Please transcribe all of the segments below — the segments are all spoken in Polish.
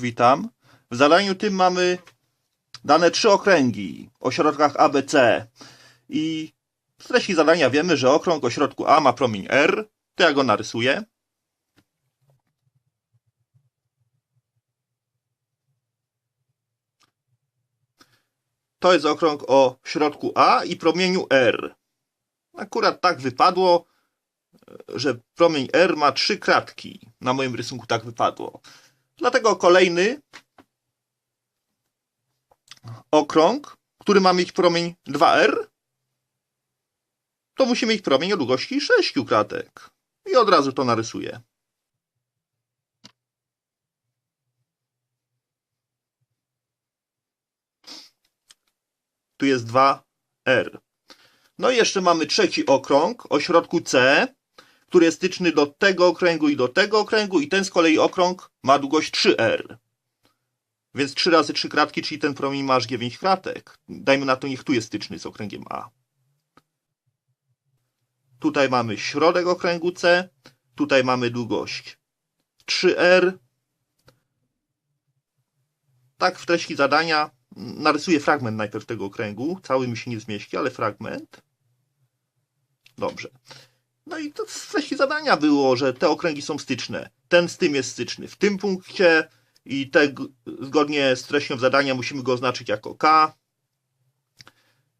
Witam. W zadaniu tym mamy dane trzy okręgi o środkach ABC. I z treści zadania wiemy, że okrąg o środku A ma promień R. To ja go narysuję. To jest okrąg o środku A i promieniu R. Akurat tak wypadło, że promień R ma trzy kratki. Na moim rysunku tak wypadło. Dlatego kolejny okrąg, który ma mieć promień 2R, to musi mieć promień o długości 6 kratek. I od razu to narysuję. Tu jest 2R. No i jeszcze mamy trzeci okrąg o środku C, który jest styczny do tego okręgu i do tego okręgu i ten z kolei okrąg ma długość 3R. Więc 3 razy 3 kratki, czyli ten promień ma aż 9 kratek. Dajmy na to, niech tu jest styczny z okręgiem A. Tutaj mamy środek okręgu C, tutaj mamy długość 3R. Tak w treści zadania narysuję fragment najpierw tego okręgu. Cały mi się nie zmieści, ale fragment. Dobrze. No i to w treści zadania było, że te okręgi są styczne. Ten z tym jest styczny w tym punkcie i te, zgodnie z treścią zadania musimy go oznaczyć jako K.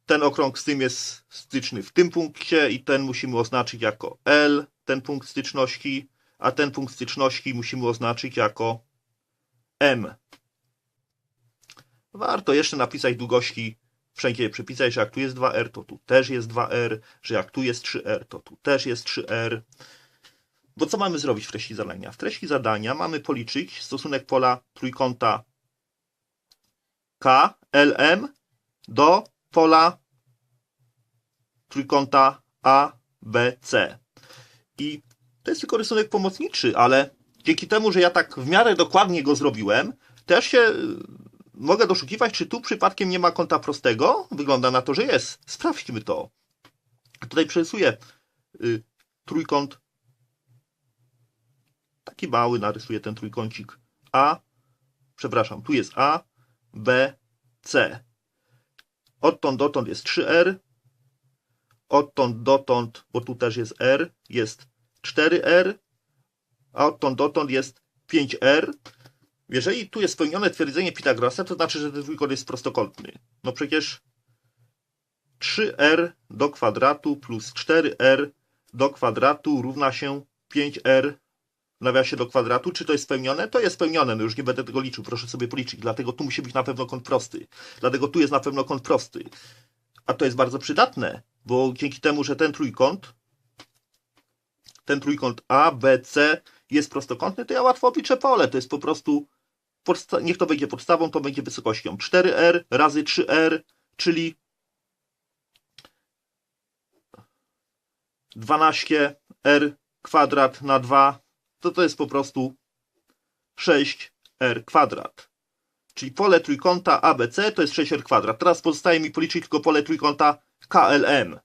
Ten okrąg z tym jest styczny w tym punkcie i ten musimy oznaczyć jako L, ten punkt styczności, a ten punkt styczności musimy oznaczyć jako M. Warto jeszcze napisać długości wszędzie je przepisać, że jak tu jest 2R, to tu też jest 2R, że jak tu jest 3R, to tu też jest 3R. Bo co mamy zrobić w treści zadania? W treści zadania mamy policzyć stosunek pola trójkąta KLM do pola trójkąta ABC. I to jest tylko rysunek pomocniczy, ale dzięki temu, że ja tak w miarę dokładnie go zrobiłem, też się mogę doszukiwać, czy tu przypadkiem nie ma kąta prostego. Wygląda na to, że jest. Sprawdźmy to. Tutaj przerysuję y, trójkąt. Taki mały narysuję ten trójkącik A. Przepraszam, tu jest A, B, C. Odtąd dotąd jest 3R. Odtąd dotąd, bo tu też jest R, jest 4R. A odtąd dotąd jest 5R. Jeżeli tu jest spełnione twierdzenie Pitagorasa, to znaczy, że ten trójkąt jest prostokątny. No przecież 3r do kwadratu plus 4r do kwadratu równa się 5r w nawiasie do kwadratu. Czy to jest spełnione? To jest spełnione, no już nie będę tego liczył, proszę sobie policzyć. Dlatego tu musi być na pewno kąt prosty. Dlatego tu jest na pewno kąt prosty. A to jest bardzo przydatne, bo dzięki temu, że ten trójkąt, ten trójkąt A, B, C jest prostokątny, to ja łatwo obliczę pole. To jest po prostu niech to będzie podstawą, to będzie wysokością 4r razy 3r, czyli 12r kwadrat na 2, to to jest po prostu 6r kwadrat. Czyli pole trójkąta ABC to jest 6r kwadrat. Teraz pozostaje mi policzyć tylko pole trójkąta KLM.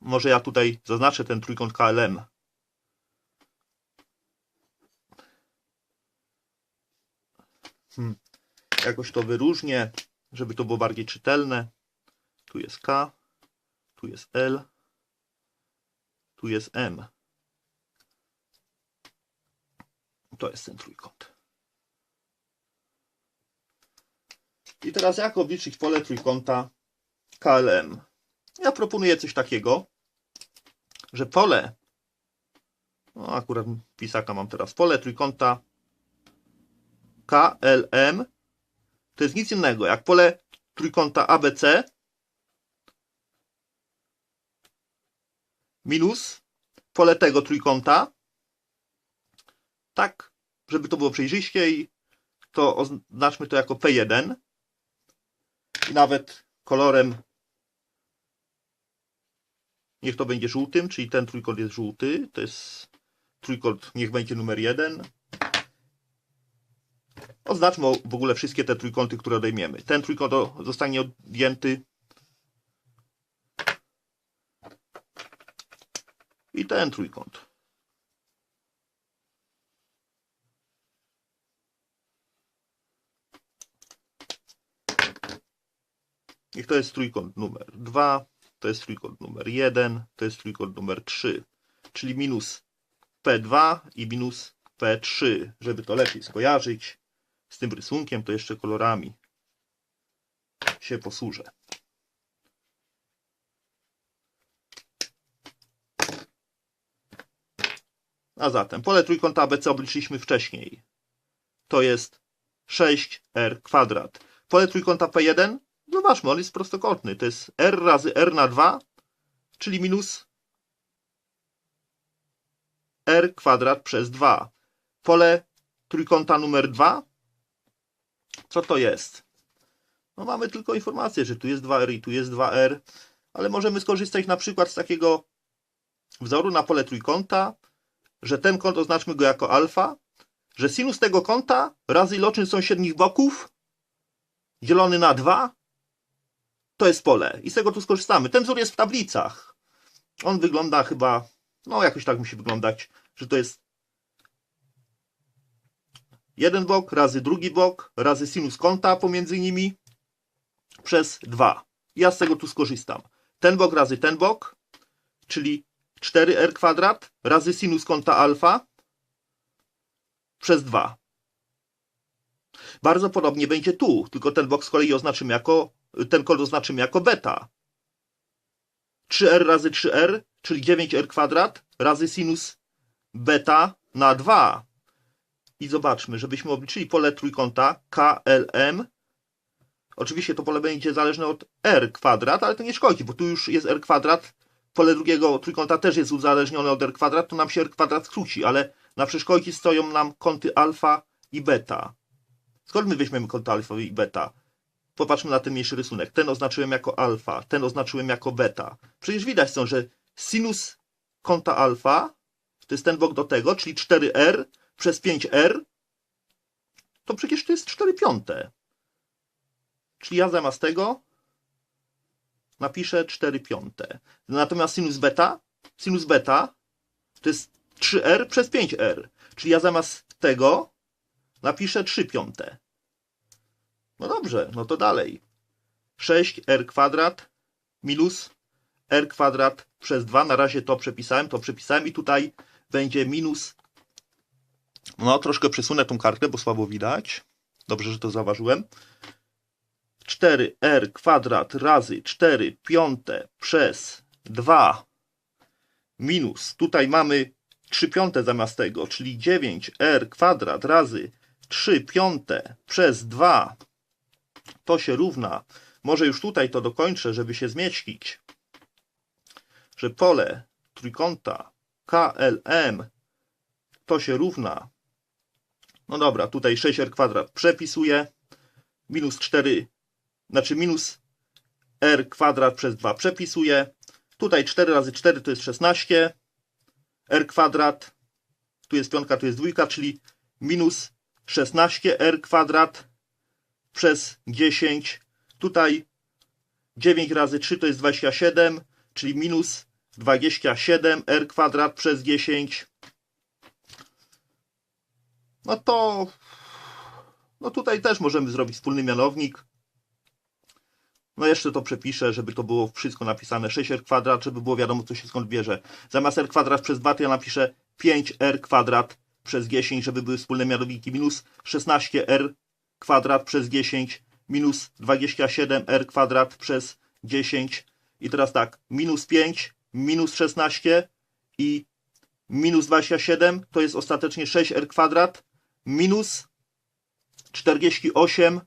Może ja tutaj zaznaczę ten trójkąt KLM. Hmm. Jakoś to wyróżnię, żeby to było bardziej czytelne. Tu jest K, tu jest L, tu jest M. To jest ten trójkąt. I teraz jak obliczyć pole trójkąta KLM? Ja proponuję coś takiego, że pole, no akurat pisaka mam teraz, pole trójkąta KLM to jest nic innego. Jak pole trójkąta ABC minus pole tego trójkąta. Tak, żeby to było przejrzyściej, to oznaczmy to jako P1 i nawet kolorem niech to będzie żółtym, czyli ten trójkąt jest żółty, to jest trójkąt, niech będzie numer 1 Oznaczmy w ogóle wszystkie te trójkąty, które odejmiemy. Ten trójkąt zostanie odjęty. I ten trójkąt. I to jest trójkąt numer 2, to jest trójkąt numer 1, to jest trójkąt numer 3, czyli minus P2 i minus P3, żeby to lepiej skojarzyć z tym rysunkiem, to jeszcze kolorami się posłużę. A zatem pole trójkąta ABC obliczyliśmy wcześniej. To jest 6r kwadrat. Pole trójkąta P1, zobaczmy, on jest prostokątny. To jest r razy r na 2, czyli minus r kwadrat przez 2. Pole trójkąta numer 2, co to jest? No mamy tylko informację, że tu jest 2r i tu jest 2r, ale możemy skorzystać na przykład z takiego wzoru na pole trójkąta, że ten kąt oznaczmy go jako alfa, że sinus tego kąta razy iloczyn sąsiednich boków dzielony na 2 to jest pole. I z tego tu skorzystamy. Ten wzór jest w tablicach. On wygląda chyba, no jakoś tak musi wyglądać, że to jest jeden bok razy drugi bok razy sinus kąta pomiędzy nimi przez 2. Ja z tego tu skorzystam. Ten bok razy ten bok, czyli 4r kwadrat razy sinus kąta alfa przez 2. Bardzo podobnie będzie tu, tylko ten bok z kolei oznaczymy jako, ten kod oznaczymy jako beta. 3r razy 3r, czyli 9r kwadrat razy sinus beta na 2. I zobaczmy, żebyśmy obliczyli pole trójkąta KLM. Oczywiście to pole będzie zależne od r kwadrat, ale to nie szkodzi, bo tu już jest r kwadrat. Pole drugiego trójkąta też jest uzależnione od r kwadrat, to nam się r kwadrat skróci, ale na przeszkodzie stoją nam kąty alfa i beta. Skąd my weźmiemy kąty alfa i beta? Popatrzmy na ten mniejszy rysunek. Ten oznaczyłem jako alfa, ten oznaczyłem jako beta. Przecież widać są, że sinus kąta alfa to jest ten bok do tego, czyli 4r przez 5r, to przecież to jest 4 piąte. Czyli ja zamiast tego napiszę 4 piąte. Natomiast sinus beta, sinus beta to jest 3r przez 5r. Czyli ja zamiast tego napiszę 3 piąte. No dobrze, no to dalej. 6r kwadrat minus r kwadrat przez 2. Na razie to przepisałem, to przepisałem i tutaj będzie minus. No, troszkę przesunę tą kartkę, bo słabo widać. Dobrze, że to zauważyłem. 4r kwadrat razy 4 piąte przez 2 minus. Tutaj mamy 3 piąte zamiast tego, czyli 9r kwadrat razy 3 piąte przez 2 to się równa. Może już tutaj to dokończę, żeby się zmieścić. Że pole trójkąta KLM to się równa. No dobra, tutaj 6r kwadrat przepisuję. Minus 4, znaczy minus r kwadrat przez 2 przepisuję. Tutaj 4 razy 4 to jest 16. r kwadrat, tu jest piątka, tu jest dwójka, czyli minus 16r kwadrat przez 10. Tutaj 9 razy 3 to jest 27, czyli minus 27r kwadrat przez 10. No to no tutaj też możemy zrobić wspólny mianownik. No jeszcze to przepiszę, żeby to było wszystko napisane 6r kwadrat, żeby było wiadomo co się skąd bierze. Zamiast r kwadrat przez 2 to ja napiszę 5r kwadrat przez 10, żeby były wspólne mianowniki minus 16r kwadrat przez 10 minus 27r kwadrat przez 10 i teraz tak, minus 5, minus 16 i minus 27 to jest ostatecznie 6r kwadrat minus 48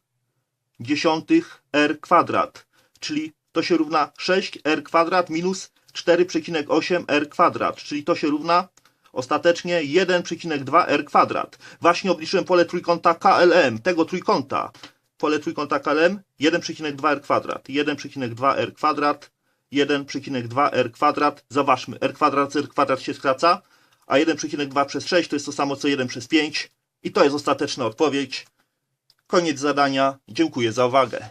dziesiątych r kwadrat, czyli to się równa 6r kwadrat minus 4,8r kwadrat, czyli to się równa ostatecznie 1,2r kwadrat. Właśnie obliczyłem pole trójkąta KLM, tego trójkąta. Pole trójkąta KLM 1,2r kwadrat, 1,2r kwadrat, 1,2r kwadrat. Zobaczmy, r kwadrat r kwadrat się skraca, a 1,2 przez 6 to jest to samo co 1 przez 5. I to jest ostateczna odpowiedź. Koniec zadania. Dziękuję za uwagę.